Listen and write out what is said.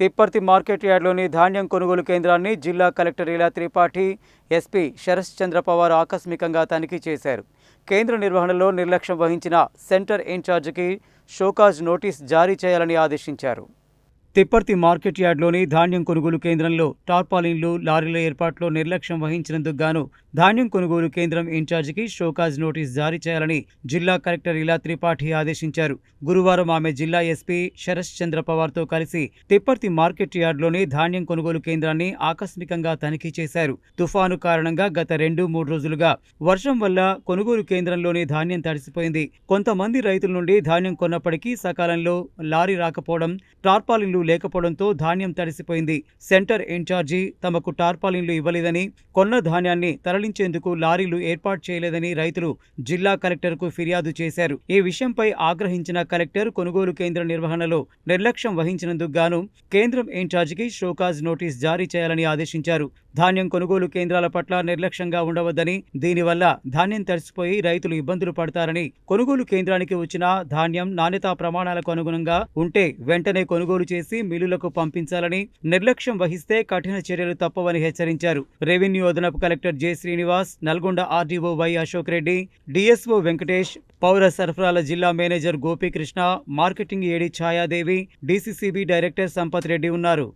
Tipparthi market యార్డ్లోని ధాన్యం కొనుగోలు కేంద్రాన్ని జిల్లా కలెక్టర్ ఇలా త్రిపాఠి ఎస్పీ శరత్ చంద్ర పవార్ ఆకస్మికంగా తనిఖీ చేశారు. కేంద్ర నిర్వహణలో నిర్లక్ష్యం వహించిన సెంటర్ ఇన్ఛార్జికి షోకాజ్ నోటీస్ జారీ చేయాలని ఆదేశించారు. తిప్పర్తి మార్కెట్ యార్డ్లోని ధాన్యం కొనుగోలు కేంద్రంలో టార్పాలిన్లు లారీల ఏర్పాట్లో నిర్లక్ష్యం వహించినందుకు గాను ధాన్యం కొనుగోలు కేంద్రం ఇన్ఛార్జికి షోకాజ్ నోటీస్ జారీ చేయాలని జిల్లా కలెక్టర్ ఇలా త్రిపాఠి ఆదేశించారు. గురువారం ఆమె జిల్లా ఎస్పీ శరత్ చంద్ర పవార్తో కలిసి తిప్పర్తి మార్కెట్ యార్డ్లోని ధాన్యం కొనుగోలు కేంద్రాన్ని ఆకస్మికంగా తనిఖీ చేశారు. తుఫాను కారణంగా గత రెండు మూడు రోజులుగా వర్షం వల్ల కొనుగోలు కేంద్రంలోని ధాన్యం తడిసిపోయింది. కొంతమంది రైతుల నుండి ధాన్యం కొన్నప్పటికీ సకాలంలో లారీ రాకపోవడం టార్పాలిన్లు లేకపోవడంతో ధాన్యం తడిసిపోయింది. సెంటర్ ఇన్ఛార్జి తమకు టార్పాలిన్లు ఇవ్వలేదని కొన్న ధాన్యాన్ని తరలించేందుకు లారీలు ఏర్పాటు చేయలేదని రైతులు జిల్లా కలెక్టర్కు ఫిర్యాదు చేశారు. ఈ విషయంపై ఆగ్రహించిన కలెక్టర్ కొనుగోలు కేంద్ర నిర్వహణలో నిర్లక్ష్యం వహించినందుకు గాను కేంద్రం ఇన్ఛార్జికి షోకాజ్ నోటీస్ జారీ చేయాలని ఆదేశించారు. ధాన్యం కొనుగోలు కేంద్రాల పట్ల నిర్లక్ష్యంగా ఉండవద్దని దీనివల్ల ధాన్యం తడిసిపోయి రైతులు ఇబ్బందులు పడతారని కొనుగోలు కేంద్రానికి వచ్చిన ధాన్యం నాణ్యతా ప్రమాణాలకు అనుగుణంగా ఉంటే వెంటనే కొనుగోలు చేసి చేసి మిల్లులకు పంపించాలని నిర్లక్ష్యం వహిస్తే కఠిన చర్యలు తప్పవని హెచ్చరించారు. రెవెన్యూ అదనపు collector J Srinivas Nalgonda RDO Y Ashok Reddy DSO Venkatesh పౌర సరఫరాల జిల్లా manager Gopikrishna marketing AD Chayadevi DCCB director Sampath Reddy ఉన్నారు.